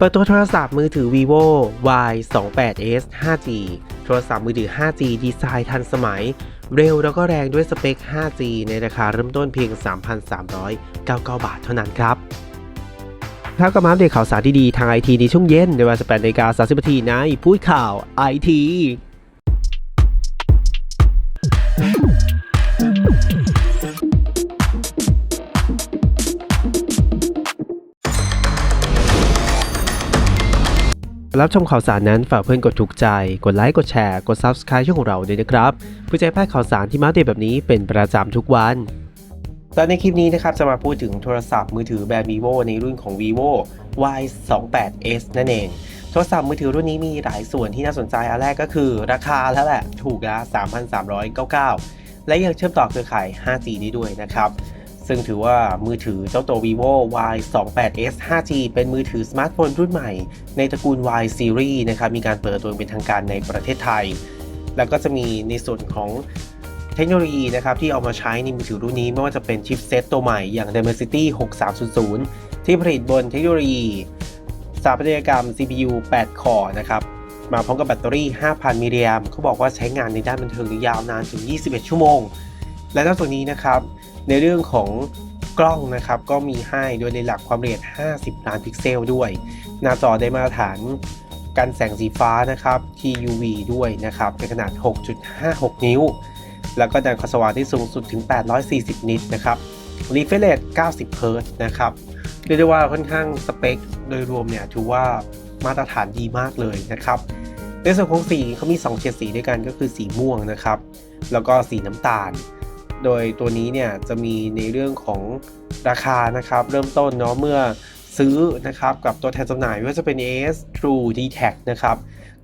เปิดตัวโทรศัพท์มือถือ vivo y 2 8 s 5g โทรศัพท์มือถือ 5g ดีไซน์ทันสมัย เร็วแล้วก็แรงด้วยสเปค 5g ในราคาเริ่มต้นเพียง 3,399 บาทเท่านั้นครับครับก็มาอัปเดตข่าวสารดีๆ ทางไอทีในช่วงเย็นในเวลา18นาฬิกา30นาทีในพูดข่าวไอที รับชมข่าวสารนั้นฝากเพื่อนกดถูกใจ กดไลค์ กดแชร์ กด Subscribe ช่องของเราด้วยนะครับเพื่อจะให้พลาดข่าวสารที่มาอัปเดตแบบนี้เป็นประจำทุกวันและในคลิปนี้นะครับจะมาพูดถึงโทรศัพท์มือถือแบรนด์ vivo ในรุ่นของ vivo y 2 8 s นั่นเอง โทรศัพท์มือถือรุ่นนี้มีหลายส่วนที่น่าสนใจ อันแรกก็คือราคาแล้วแหละ ถูกละ3,399 และยังเชื่อมต่อเครือข่าย 5G ได้ด้วยนะครับ ซึ่งถือว่ามือถือเจ้าตัว vivo y 2 8 s 5g เป็นมือถือสมาร์ทโฟนรุ่นใหม่ ในตระกูล y series นะครับมีการเปิดตัวเป็นทางการในประเทศไทย แล้วก็จะมีในส่วนของเทคโนโลยีนะครับที่เอามาใช้ในมือถือรุ่นนี้ ไม่ว่าจะเป็นชิปเซตตัวใหม่อย่าง Dimensity 6300 ที่ผลิตบนเทคโนโลยีสถาปัตยกรรม CPU 8 คอร์นะครับมาพร้อมกับแบตเตอรี่ 5,000 มิลลิแอมเขาบอกว่าใช้งานในด้านบันเทิงยาวนานถึง 21 ชั่วโมง และนอกจากนี้นะครับในเรื่องของกล้องนะครับก็มีให้โดยในหลักความละเอียด 50 ล้านพิกเซลด้วย หน้าจอได้มาตรฐานกันแสงสีฟ้านะครับ TUV ด้วยนะครับเป็นขนาด 6.56 นิ้ว แล้วก็แสงคสว่างที่สูงสุดถึง 840 นิตนะครับ Refresh Rate 90 เฮิร์ตนะครับเรียกได้ว่าค่อนข้างสเปค โดยรวมเนี่ยถือว่ามาตรฐานดีมากเลยนะครับ ในส่วนของสีเขามี 2 เฉดสีด้วยกันก็คือสีม่วงนะครับ แล้วก็สีน้ำตาล โดยตัวนี้เนี่ยจะมีในเรื่องของราคานะครับ เริ่มต้นเนาะเมื่อซื้อนะครับกับตัวแทนจำหน่ายไม่ว่าจะเป็น AS True d t a c นะครับ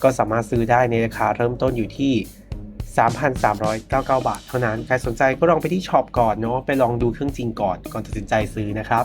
ก็สามารถซื้อได้ในราคาเริ่มต้นอยู่ที่ 3,399 บาท เท่านั้น ใครสนใจก็ลองไปที่ช็อปก่อนเนาะไปลองดูเครื่องจริงก่อนก่อนตัดสินใจซื้อนะครับ